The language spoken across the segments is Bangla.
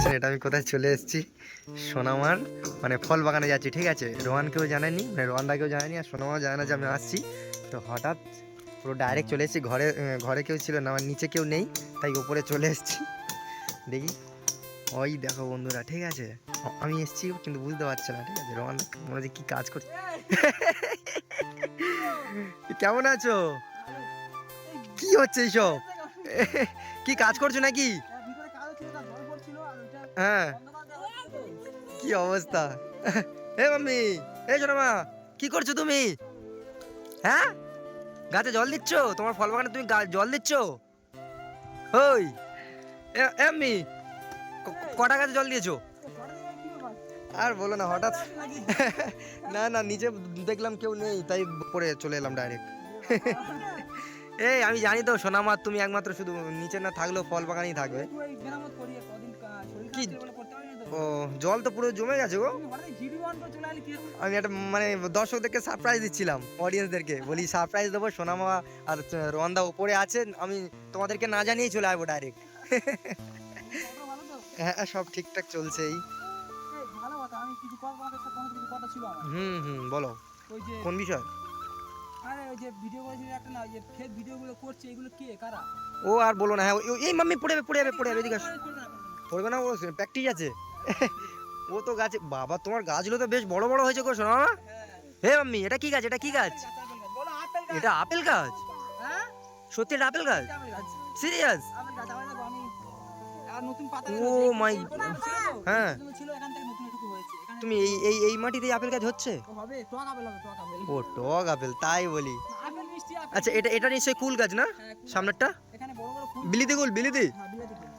পাচ্ছেন এটা আমি কোথায় চলে এসেছি? সোনামার মানে ফল বাগানে যাচ্ছি ঠিক আছে? রোহানকেও জানায়নি মানে রোহানদাকেও জানায়নি আর সোনামাও জানে না যে আমি আসছি। তো হঠাৎ পুরো ডাইরেক্ট চলে এসেছি ঘরে ঘরে কেউ ছিল না আমার নিচে কেউ নেই তাই উপরে চলে এসেছি। দেখি ওই দেখো বন্ধুরা ঠিক আছে? আমি এসেছি কিন্তু বুঝতে পারছে না ঠিক আছে? রোহান মনে হচ্ছে কী কাজ করছে কেমন আছো? কি হচ্ছে এইসব? কি কাজ করছ নাকি? হ্যাঁ। কি অবস্থা? হে মাম্মি এই শোনো মা, কি করছ তুমি? হ্যাঁ? গাছে জল দিচ্ছ? তোমার ফল বাগানে তুমি জল দিচ্ছ? ওই, এ এ কটা গাছে জল দিয়েছ? আর বলো না, হঠাৎ। না না, নিচে দেখলাম কেউ নেই, তাই পরে চলে এলাম ডাইরেক্ট এই, আমি জানি তো, সোনামা, তুমি একমাত্র শুধু নিচে না থাকলেও ফল বাগানেই থাকবে। কি? ও জল তো পুরো জমে গেছে গো আমি একটা মানে দর্শকদেরকে সারপ্রাইজ দিচ্ছিলাম অডিয়েন্সদেরকে বলি সারপ্রাইজ দেবো সোনামা আর রোয়ান্দা উপরে আছে আমি তোমাদেরকে না জানিয়েই চলে আসব ডাইরেক্ট হ্যাঁ সব ঠিকঠাক চলছে এই হুম হুম বলো কোন বিষয় আরে ওই যে ভিডিও করেছিল একটা না যে ফেক ভিডিওগুলো করছে এগুলো কে কারা ও আর বলো না হ্যাঁ এই মাম্মি পড়ে যাবে পড়ে যাবে পড়ে যাবে এদিকে। পড়বে না ও প্র্যাকটিস আছে। ও তো গাছে বাবা তোমার গাছগুলো তো বেশ বড় বড় হয়েছে গো শোনো হে মাম্মি এটা কি গাছ? এটা কি গাছ? এটা আপেল গাছ। সত্যি এটা আপেল গাছ? সিরিয়াস? ও তো? হ্যাঁ। তুমি এই এই এই মাটিতেই আপেল গাছ হচ্ছে? ও টক আপেল তাই বলি। আচ্ছা এটা এটা নিশ্চয়ই কুল গাছ না সামনেরটা? বিলিতি কুল বিলিতি?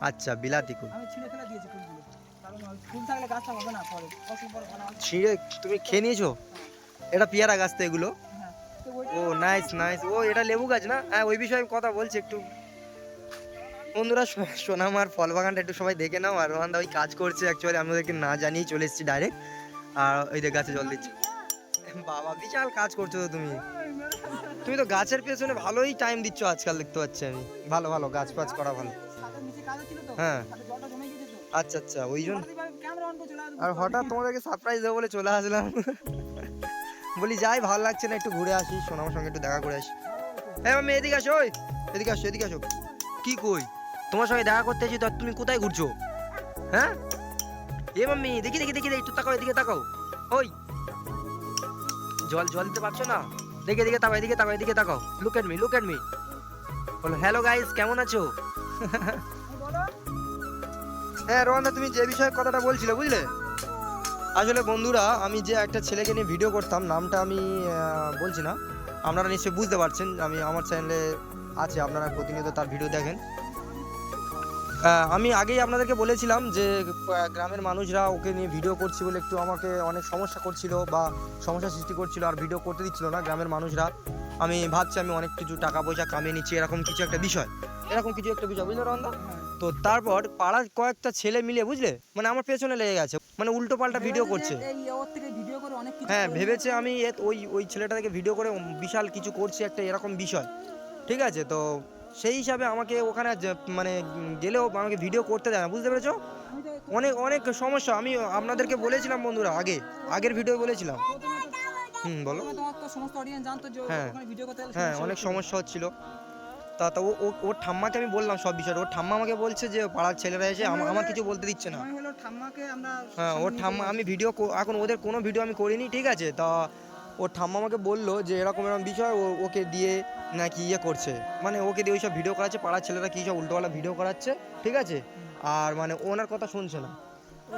আচ্ছা বিলাতি কুল। আমি ছিঁড়ে ফেলে দিয়েছি ফুলগুলো কারণ ফুল থাকলে গাছটা হবে না পরে। ফসল পরে ভালো ছিঁড়ে তুমি খেয়ে নিয়েছো? এটা পেয়ারা গাছ তো এগুলো? হ্যাঁ। ও নাইস নাইস ও এটা লেবু গাছ না? হ্যাঁ ওই বিষয়ে কথা বলছি একটু। বন্ধুরা সো- সোনামার ফল বাগানটা একটু সবাই দেখে নাও। আর রোহানদা ওই কাজ করছে অ্যাকচুয়ালি আমি ওদেরকে না জানিয়েই চলে এসেছি ডাইরেক্ট আর ওই যে গাছে জল দিচ্ছি। বাবা বিশাল কাজ করছ তো তুমি। তুমি তো গাছের পেছনে ভালোই টাইম দিচ্ছ আজকাল দেখতে পাচ্ছি আমি। ভালো ভালো গাছ ফাছ করা ভালো। হ্যাঁ। আচ্ছা আচ্ছা ওই জন্য। আর হঠাৎ তোমাদেরকে সারপ্রাইজ দেবো বলে চলে আসলাম। বলি যাই ভালো লাগছে না একটু ঘুরে আসি সোনামার সঙ্গে একটু দেখা করে আসি। হ্যাঁ মাম্মি এদিকে আসো ওই এদিকে আসো এদিকে আসো। কি কই? তোমার সঙ্গে দেখা করতে এসেছি তো তুমি কোথায় ঘুরছো? হ্যাঁ? এ মাম্মি দেখি দেখি দেখি একটু তাকাও এদিকে তাকাও। ওই জল জল দিতে পারছ না? দেখে এদিকে তাকাও এদিকে তাকাও এদিকে তাকাও। Look at me look at me বলো হ্যালো গাইস কেমন আছো? হ্যাঁ রোহানদা, তুমি যে বিষয়ে কথাটা বলছিলে, বুঝলে? আসলে বন্ধুরা, আমি যে একটা ছেলেকে নিয়ে ভিডিও করতাম, নামটা আমি বলছি না। আপনারা নিশ্চয়ই বুঝতে পারছেন, আমি আমার চ্যানেলে আছে, আপনারা প্রতিনিয়ত তার ভিডিও দেখেন। আমি আগেই আপনাদেরকে বলেছিলাম যে গ্রামের মানুষরা ওকে নিয়ে ভিডিও করছি বলে একটু আমাকে অনেক সমস্যা করছিল বা সমস্যা সৃষ্টি করছিল, আর ভিডিও করতে দিচ্ছিল না গ্রামের মানুষরা। আমি ভাবছি আমি অনেক কিছু টাকা পয়সা কামিয়ে নিচ্ছি, এরকম কিছু একটা বিষয়। এরকম কিছু একটা বিষয়, বুঝলে রন্দা তো তারপর পাড়ার কয়েকটা ছেলে মিলে বুঝলে? মানে আমার পেছনে লেগে গেছে। মানে উল্টো পাল্টা ভিডিও করছে। হ্যাঁ ভেবেছে আমি ওই ওই ছেলেটাকে ভিডিও করে বিশাল কিছু করছি একটা এরকম বিষয়। ঠিক আছে? তো সেই হিসাবে আমাকে ওখানে মানে গেলেও আমাকে ভিডিও করতে দেয় না বুঝতে পেরেছ? অনেক অনেক সমস্যা। আমি আপনাদেরকে বলেছিলাম বন্ধুরা আগে আগের ভিডিও বলেছিলাম। হুম বলো। হ্যাঁ। হ্যাঁ অনেক সমস্যা হচ্ছিল। তা তা ও ও- ওর ঠাম্মাকে আমি বললাম সব বিষয়টা ওর ঠাম্মা আমাকে বলছে যে পাড়ার ছেলেরা এসে আমা- আমার কিছু বলতে দিচ্ছে না। হ্যাঁ ওর ঠাম্মা আমি ভিডিও এখন ওদের কোনো ভিডিও আমি করিনি ঠিক আছে? তা ওর ঠাম্মা আমাকে বলল যে এরকম এরকম বিষয় ও ওকে দিয়ে নাকি ইয়ে করছে। মানে ওকে দিয়ে ওইসব ভিডিও করাচ্ছে পাড়ার ছেলেরা কী সব উল্টোপাল্টা ভিডিও করাচ্ছে ঠিক আছে? আর মানে ওনার কথা শুনছে না।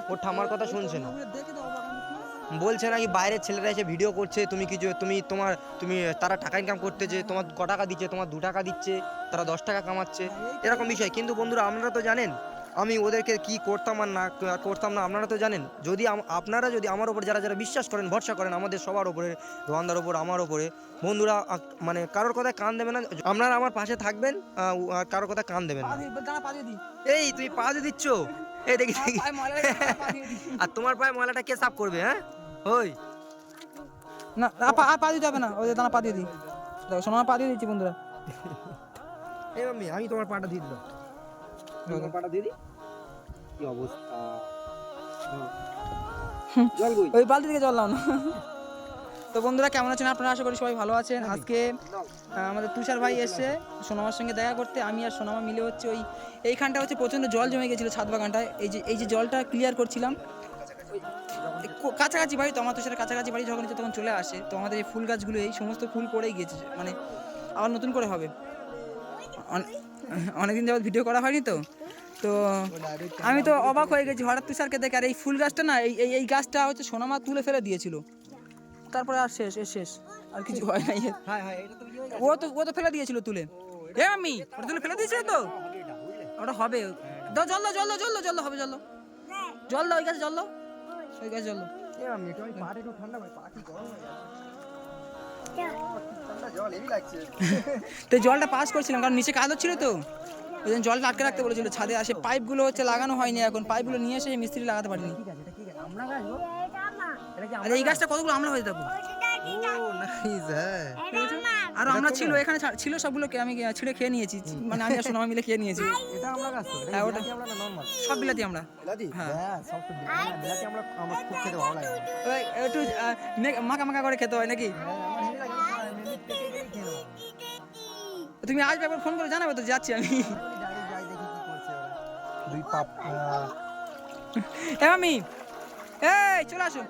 ওর ঠাম্মার কথা শুনছে না। বলছে নাকি বাইরের ছেলেরা এসে ভিডিও করছে তুমি কিছু তুমি তোমার তুমি তারা টাকা ইনকাম করতেছে তোমার ক টাকা দিচ্ছে তোমার দু টাকা দিচ্ছে তারা দশ টাকা কামাচ্ছে এরকম বিষয়। কিন্তু বন্ধুরা আপনারা তো জানেন আমি ওদেরকে কি করতাম আর না করতাম না আপনারা তো জানেন যদি আপনারা যদি আমার ওপর যারা যারা বিশ্বাস করেন ভরসা করেন আমাদের সবার ওপরে রোহানদার ওপর আমার ওপরে বন্ধুরা মানে কারোর কথায় কান দেবেন না আপনারা আমার পাশে থাকবেন আর কারোর কথায় কান দেবেন এই তুমি পা দিয়ে দিচ্ছ? এই দেখি দেখি। আর তোমার পায়ে ময়লাটা কে সাফ করবে হ্যাঁ? ওই। না পা- পা দিতে হবে না। ওই দাঁড়া পা দিয়ে দিই। দেখো সোনা পা দিয়ে দিচ্ছি বন্ধুরা। এই মাম্মি আমি তোমার পাটা দিয়ে দিলাম। তোমার পাটা দিয়ে দিই। কি অবস্থা? জল ওই বালতি থেকে জল নাও। না তো বন্ধুরা কেমন আছেন? আপনারা আশা করি সবাই ভালো আছেন। আজকে আমাদের তুষার ভাই এসে সোনামার সঙ্গে দেখা করতে। আমি আর সোনামা মিলে হচ্ছে ওই এইখানটা হচ্ছে প্রচণ্ড জল জমে গেছিল ছাদ বাগানটায়। এই যে এই যে জলটা ক্লিয়ার করছিলাম। কাছাকাছি বাড়ি তো আমার তুষারের কাছাকাছি বাড়ি যখন হচ্ছে তখন চলে আসে। তো আমাদের এই ফুল গাছগুলো এই সমস্ত ফুল পড়েই গিয়েছে মানে আবার নতুন করে হবে। অন- অনেকদিন যাবত ভিডিও করা হয়নি তো। তো আমি তো অবাক হয়ে গেছি হঠাৎ তুষারকে দেখে আর এই ফুল গাছটা না এই এই- গাছটা হচ্ছে সোনামা তুলে ফেলে দিয়েছিল। তারপরে আর শেষ এ শেষ আর কিছু হয় নাই। তো ইয়ে ও তো ও তো ফেলে দিয়েছিল তুলে। এ আমি ওটা তুলে ফেলে দিয়েছিল তো? ওটা হবে। দাও জল দাও জল দাও জল দাও জল হবে জল জল দাও ওই গাছে জল দাও। ওই গাছে জল দাও এ আমি একটু ওই পাটা একটু ঠান্ডা ভাই পা কি গরম যাচ্ছে ঠান্ডা জল এই লাগছে। তো এই জলটা পাস করছিলাম কারণ নিচে কাদর ছিল তো। ওই জন্য জলটা আটকে রাখতে বলেছিল ছাদে আসে পাইপগুলো হচ্ছে লাগানো হয়নি এখন। পাইপগুলো নিয়ে এসে মিস্ত্রি লাগাতে পারিনি। আর এই গাছটা কতগুলো? আমরা হয়ে থাকব ও নাইস হ্যাঁ। আর আমরা ছিল এখানে ছিল সবগুলোকে আমি ছিঁড়ে খেয়ে নিয়েছি। মানে আমি আর সোনামা মিলে খেয়ে নিয়েছি। এটা আমরা গাছ তো হ্যাঁ, ওটা। ওটা- আমরা নরমাল সব বিলাতি আমরা। বিলাতি? হ্যাঁ। হ্যাঁ সব বিলাতি। আমরা আমার খুব খেতে ভালো লাগে। একটু মাখা মাখা করে খেতে হয় নাকি? তুমি আসবে একবার ফোন করে জানাবে তো যাচ্ছি আমি। দুই পাপ এ আমি এই চলে আসো।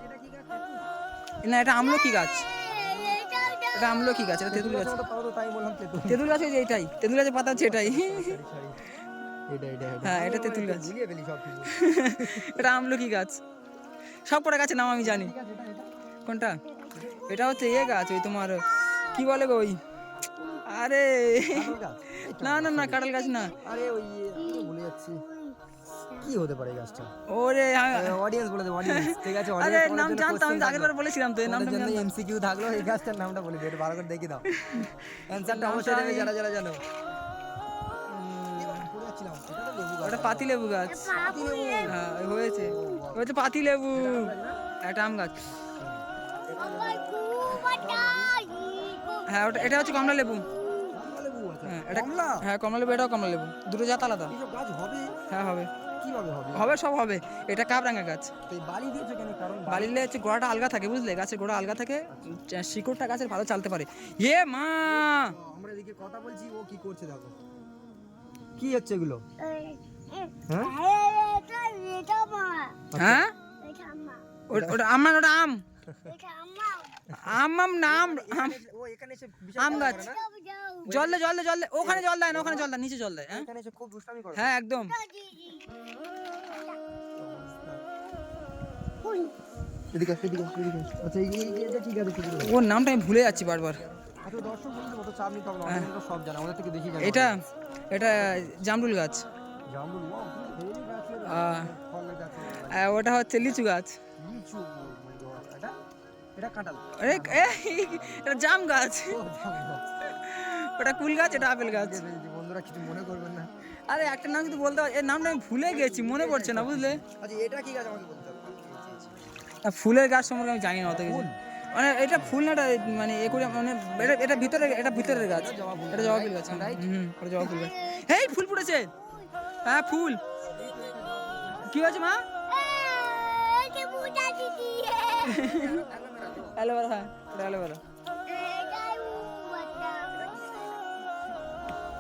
না এটা আমলকি গাছ। এটা আমলকি গাছ? এটা তেঁতুল গাছ তেতুল। গাছ ওই যে এটাই। তেঁতুল গাছের পাতা হচ্ছে এটাই। এটা এটা এটা। হ্যাঁ, এটা তেঁতুল গাছ। এটা আমলকি গাছ। সব কটা গাছের নাম আমি জানি। কোনটা? এটা হচ্ছে এ গাছ ওই তোমার কি বলে গো ওই? আরে না না না কাঁঠাল গাছ না। আরে ওই ভুলে যাচ্ছি। কি হতে পারে গাছটা? ওরে অডিয়েন্স বলে দেবো অডিয়েন্স ঠিক আছে আরে নাম জানতাম আমি তো আগের বার বলেছিলাম তো এই নামটা আমি জন্য এমসিকিউ থাকল এই গাছটার নামটা বলে দিও ভালো করে দেখে দাও। অ্যানসারটা অবশ্যই দেবে যারা যারা জানো। লেবু গাছ। ওটা পাতি লেবু গাছ। হ্যাঁ হয়েছে। ওই পাতি লেবু। একটা আম গাছ হ্যাঁ ওটা এটা হচ্ছে কমলা লেবু। কমলা লেবু আছে হ্যাঁ এটা কমলা? হ্যাঁ কমলা লেবু এটাও কমলা লেবু। দুটো জাত আলাদা গাছ হবে? হ্যাঁ হবে। কীভাবে হবে? হবে সব হবে। এটা কাবরাঙ্গা গাছ। তো এই বালি দিয়েছ কেন? কারণ হচ্ছে গোড়াটা আলগা থাকে বুঝলে? গাছের গোড়া আলগা থাকে শিকড়টা গাছের ভালো চালতে পারে। এ মা! আমরা এদিকে কথা বলছি ও কি করছে দেখো। কি হচ্ছে এগুলো? হ্যাঁ? হ্যাঁ? ওটা আমার ওটা আম। আম আম নাম আম ও এখানে এসে আম গাছ। জল দে জল দে জল দে ওখানে জল দেয় না ওখানে জল দেয় নিচে জল দেয় হ্যাঁ? এখানে এসে খুব দুষ্টামি করে। হ্যাঁ একদম। এদিকে এদিকে এদিকে আচ্ছা এই এই- এই- এটা ঠিক আছে ওর নামটা আমি ভুলে যাচ্ছি বারবার। আচ্ছা দর্শক বন্ধু মতো চাপ নিতে হবে আমাদের সব জানে আমাদের থেকে বেশি জানে। এটা এটা জামরুল ওয়াও গাছ। ওটা হচ্ছে লিচু গাছ। লিচু এটা কাঁঠাল। এটা জাম গাছ। ওটা কুল গাছ এটা আপেল গাছ। বন্ধুরা কিছু মনে করবেন না। আরে একটা নাম কিন্তু বলতে হয় এর নামটা আমি ভুলে গেছি মনে পড়ছে না বুঝলে? আচ্ছা এটা কি গাছ আমাকে বলতে হবে? ফুলের গাছ সম্পর্কে আমি জানি না অত কিছু। মানে এটা ফুল না মানে এ করে মানে এটা এটা ভিতরে এটা ভিতরের গাছ। এটা জবা ফুল। গাছ হুম এটা জবা ফুল গাছ। এই ফুল ফুটেছে। হ্যাঁ ফুল। কি হয়েছে মা? অ্যালোভেরা হ্যাঁ এটা অ্যালোভেরা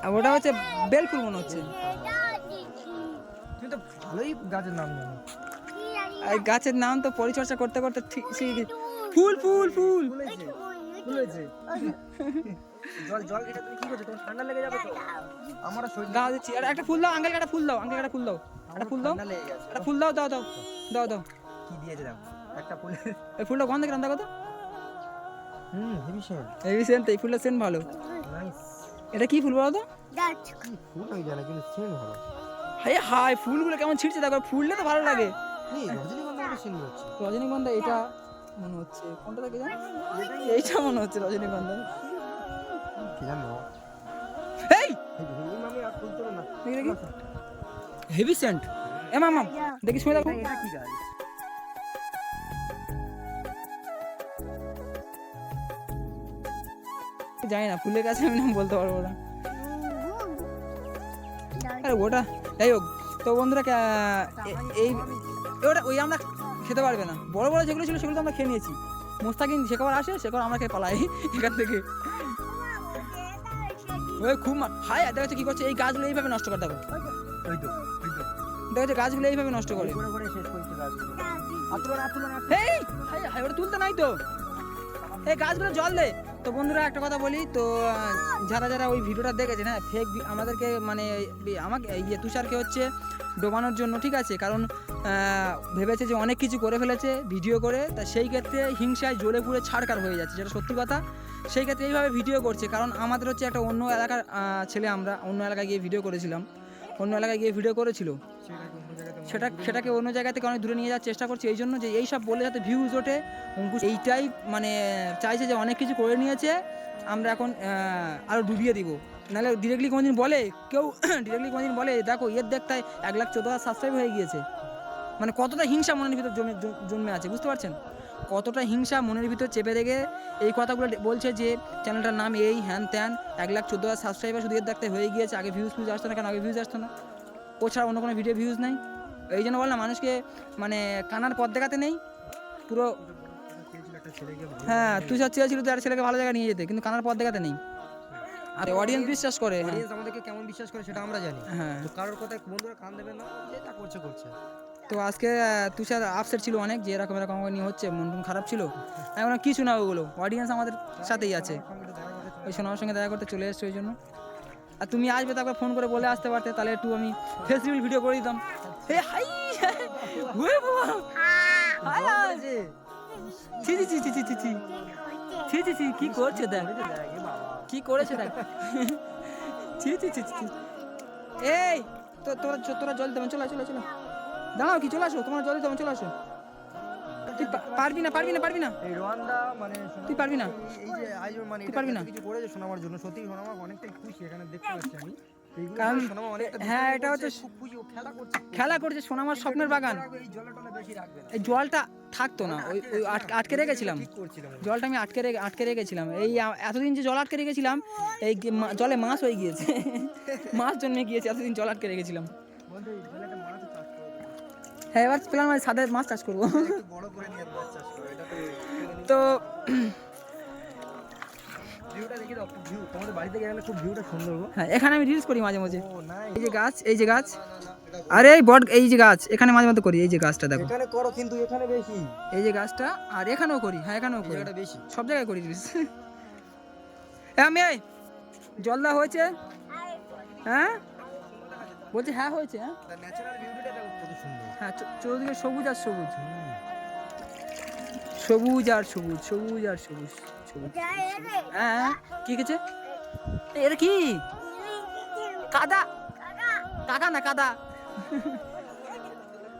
আর ওটা হচ্ছে বেল ফুল মনে হচ্ছে। তুমি তো ভালোই গাছের নাম জানো। আর গাছের নাম তো পরিচর্যা করতে করতে ঠিক শিখে। ফুল ফুল ফুল। জল জল খেতে তুমি কি করছ? তোমার ঠান্ডা লেগে যাবে তো। আমারও শরীর দাও দিচ্ছি। আর একটা ফুল দাও আঙ্কেল একটা ফুল দাও আঙ্কেল একটা ফুল দাও। একটা ফুল দাও একটা ফুল দাও দাও দাও। দাও দাও। কি দিয়েছে দেখো। একটা ফুল এই ফুলটা গন্ধ কিরম দেখো তো? Hmm heavy scent. এই সেন্ট এই ফুলটা সেন্ট ভালো। এটা কি ফুল বলো তো কি ফুল? হয়ে যায় না কিন্তু সেন্ট ভালো। হাই হাই ফুলগুলো কেমন ছিটছে দেখো ফুলটা তো ভালো লাগে। রজনীগন্ধা এটা মনে হচ্ছে কোনটা থেকে জানো? এইটা মনে হচ্ছে রজনীগন্ধা। কি জানো? এই এই মামি আর ফুল তোলো না। দেখি দেখি। Heavy Saint. এ মামা দেখি শুনে দেখো। জানি না ফুলের কাছে আমি নাম বলতে পারব না। আরে ওটা যাই হোক তো বন্ধুরা এই ওটা ওই আমরা খেতে পারবে না। বড় বড় যেগুলো ছিল সেগুলো তো আমরা খেয়ে নিয়েছি। মোস্তাকিন যে কবার আসে সে কবার আমরা খেয়ে পালাই এখান থেকে। ওই খুব হায় দেখা যাচ্ছে কি করছে এই গাছগুলো এইভাবে নষ্ট করে দেখো। দেখা যাচ্ছে গাছগুলো এইভাবে নষ্ট করে। এই ওটা তুলতে নাই তো। এই গাছগুলো জল দে। তো বন্ধুরা একটা কথা বলি, তো যারা যারা ওই ভিডিওটা দেখেছেন হ্যাঁ ফেক আমাদেরকে মানে আমাকে ইয়ে তুষারকে হচ্ছে ডোবানোর জন্য, ঠিক আছে? কারণ ভেবেছে যে অনেক কিছু করে ফেলেছে, ভিডিও করে, তা সেই ক্ষেত্রে হিংসায় জ্বলে পুড়ে ছাড়কার হয়ে যাচ্ছে, যেটা সত্যি কথা। সেই ক্ষেত্রে এইভাবে ভিডিও করছে, কারণ আমাদের হচ্ছে একটা অন্য এলাকার ছেলে আমরা অন্য এলাকায় গিয়ে ভিডিও করেছিলাম। অন্য এলাকায় গিয়ে ভিডিও করেছিল। সেটা, সেটাকে অন্য জায়গা থেকে অনেক দূরে নিয়ে যাওয়ার চেষ্টা করছে। এই জন্য যে এই সব বলে যাতে ভিউজ ওঠে, অঙ্কুশ এইটাই মানে চাইছে যে অনেক কিছু করে নিয়েছে। আমরা এখন আরও ডুবিয়ে দিব। নাহলে ডিরেক্টলি কোনোদিন বলে, কেউ ডিরেক্টলি কোনোদিন বলে, দেখো, এর দেখতে এক লাখ চোদ্দ হাজার সাবস্ক্রাইব হয়ে গিয়েছে। মানে কতটা হিংসা মনের ভিতর জমে জন্মে আছে, বুঝতে পারছেন? কতটা হিংসা মনের ভিতর চেপে রেখে এই কথাগুলো বলছে যে চ্যানেলটার নাম এই হ্যান ত্যান এক লাখ চোদ্দ হাজার সাবস্ক্রাইবার শুধু দেখতে হয়ে গিয়েছে আগে ভিউজ ফিউজ আসতো না কেন আগে ভিউজ আসতো না। ও ছাড়া অন্য কোনো ভিডিও ভিউজ নাই। এই জন্য বললাম মানুষকে মানে কানার পথ দেখাতে নেই। পুরো হ্যাঁ তুই সব চেয়েছিল তো একটা ছেলেকে ভালো জায়গায় নিয়ে যেতে কিন্তু কানার পথ দেখাতে নেই। আর অডিয়েন্স বিশ্বাস করে হ্যাঁ। Audience আমাদেরকে কেমন বিশ্বাস করে সেটা আমরা জানি। হ্যাঁ। কারোর কথায় বন্ধুরা কান দেবে না যেটা করছে করছে। তো আজকে তুষার আপসেট ছিল অনেক যে এরকম এরকম নিয়ে হচ্ছে মন টন খারাপ ছিল এখন কিছু না ওগুলো অডিয়েন্স আমাদের সাথেই আছে ওই সোনার সঙ্গে দেখা করতে চলে এসছে ওই জন্য আর তুমি আসবে তারপর ফোন করে বলে আসতে পারতে তাহলে একটু আমি ফেস্টিভ্যাল ভিডিও করে দিতাম হে হাই ছি ছি ছি ছি ছি ছি ছি ছি ছি ছি কি করছে দেখ কি করেছে দেখ ছি ছি ছি ছি এই তো তোরা তোরা জল দেবেন চলো চলো চলে। দাঁড়াও কি চলে আসো তোমার জল দেবেন চলে আসো। তুই পারবি না পারবি না পারবি না। এই রোয়ান্ডা মানে তুই পারবি না। এই- যে আয়োজন মানে তুই এটা পারবি না? কিছু করেছে সোনামার জন্য সত্যি সোনামা অনেকটাই খুশি এখানে দেখতে পাচ্ছি আমি। কারণ হ্যাঁ, এটা হচ্ছে- খুব খুশি ও খেলা করছে সোনামার স্বপ্নের বাগান। এই জলটা থাকতো না ওই ওই আটকে- আটকে রেখেছিলাম। জলটা আমি আটকে রেখে আটকে রেখেছিলাম। এই এতদিন যে জল আটকে রেখেছিলাম এই জলে মাছ হয়ে গিয়েছে। মাছ জন্মে গিয়েছে এতদিন জল আটকে রেখেছিলাম। হ্যাঁ এবার প্ল্যান মানে সাদা মাছ চাষ করব। এটা তো হ্যাঁ এখানে আমি রিলস করি মাঝে মাঝে। এই যে গাছ এই যে গাছ। আরে এই বট এই যে গাছ এখানে মাঝে মাঝে করি এই যে গাছটা দেখো। এখানে করো কিন্তু এখানে বেশি। এই যে গাছটা আর এখানেও করি হ্যাঁ এখানেও করি। জায়গাটা বেশি। সব জায়গায় করি রিলস হ্যাঁ আমি এই জল দেওয়া হয়েছে হ্যাঁ? বলছি হ্যাঁ হয়েছে হ্যাঁ? সুন্দর। হ্যাঁ চতুর্দিকে সবুজ আর সবুজ। সবুজ আর সবুজ সবুজ আর সবুজ সবুজ। হ্যাঁ হ্যাঁ কি গেছে? এটা কি? কাদা। কাকা না কাদা?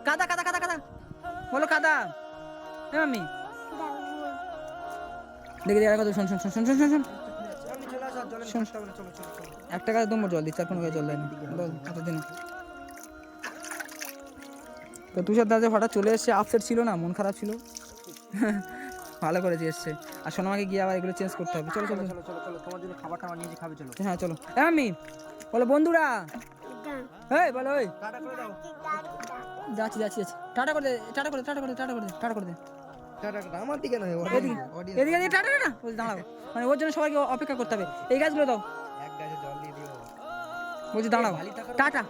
কাদা কাদা কাদা কাদা। বলো কাদা। হ্যাঁ মাম্মি। দেখে দেখে কথা শোন শোন শোন শোন শোন শোন শোন। একটা কাজ তোমার জল দিচ্ছে আর কোনো জল দেয়নি বল এতদিন তো তুষার দাদা হঠাৎ চলে এসছে আপসেট ছিল না মন খারাপ ছিল। ভালো করে যে এসছে। আর সোনামাকে গিয়ে আবার এগুলো চেঞ্জ করতে হবে। চলো চলো চলো চলো চলো তোমার জন্য খাবার টাবার নিয়েছি খাবে চলো। হ্যাঁ চলো। হ্যাঁ আমি বলো বন্ধুরা। এই বলো ওই যাচ্ছি যাচ্ছি যাচ্ছি। টাটা করে দে টাটা করে টাটা করে টাটা করে দে টাটা করে দে। টাটা টাটা আমার দিকে নয় এদিকে এদিকে এদিকে টাটা না দাঁড়াও। মানে ওর জন্য সবাইকে অপেক্ষা করতে হবে। এই গাছগুলো দাও। বলছি দাঁড়াও। টাটা?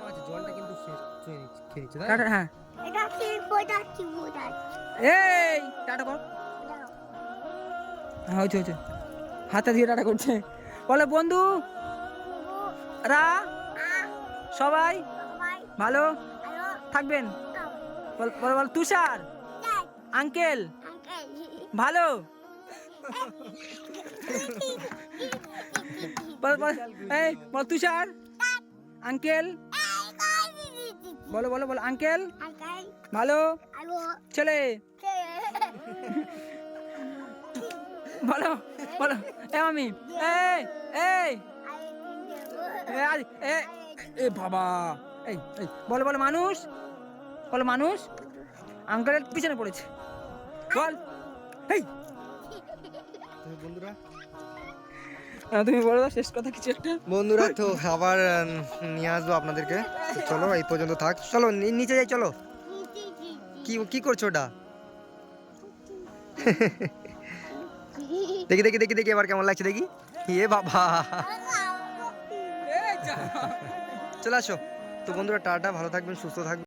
টাটা হ্যাঁ। হ্যাঁ হাতে দিয়ে টাটা করছে। বলে, বন্ধু, রা, সবাই ভালো থাকবেন। বল বল তুষার, আঙ্কেল, ভালো। বল, তুষার, আঙ্কেল বলো বলো বলো আঙ্কেল? ভালো? ছেলে? বলো বলো। এ মামি। এই এই। এ আরে, এ বাবা। এই এই বলো বলো মানুষ। বলো মানুষ। আঙ্কেলের পিছনে পড়েছে। বল। এই। বন্ধুরা তুমি বলো শেষ কথা কিছু একটা? বন্ধুরা তো আবার নিয়ে আসব আপনাদেরকে। চলো এই পর্যন্ত থাক। চলো নিচে যাই চলো। কি কি করছ ওটা? দেখি দেখি দেখি দেখি এবার কেমন লাগছে দেখি। এ বাবা। চলে আসো। তো বন্ধুরা টাটা ভালো থাকবেন সুস্থ থাকবেন।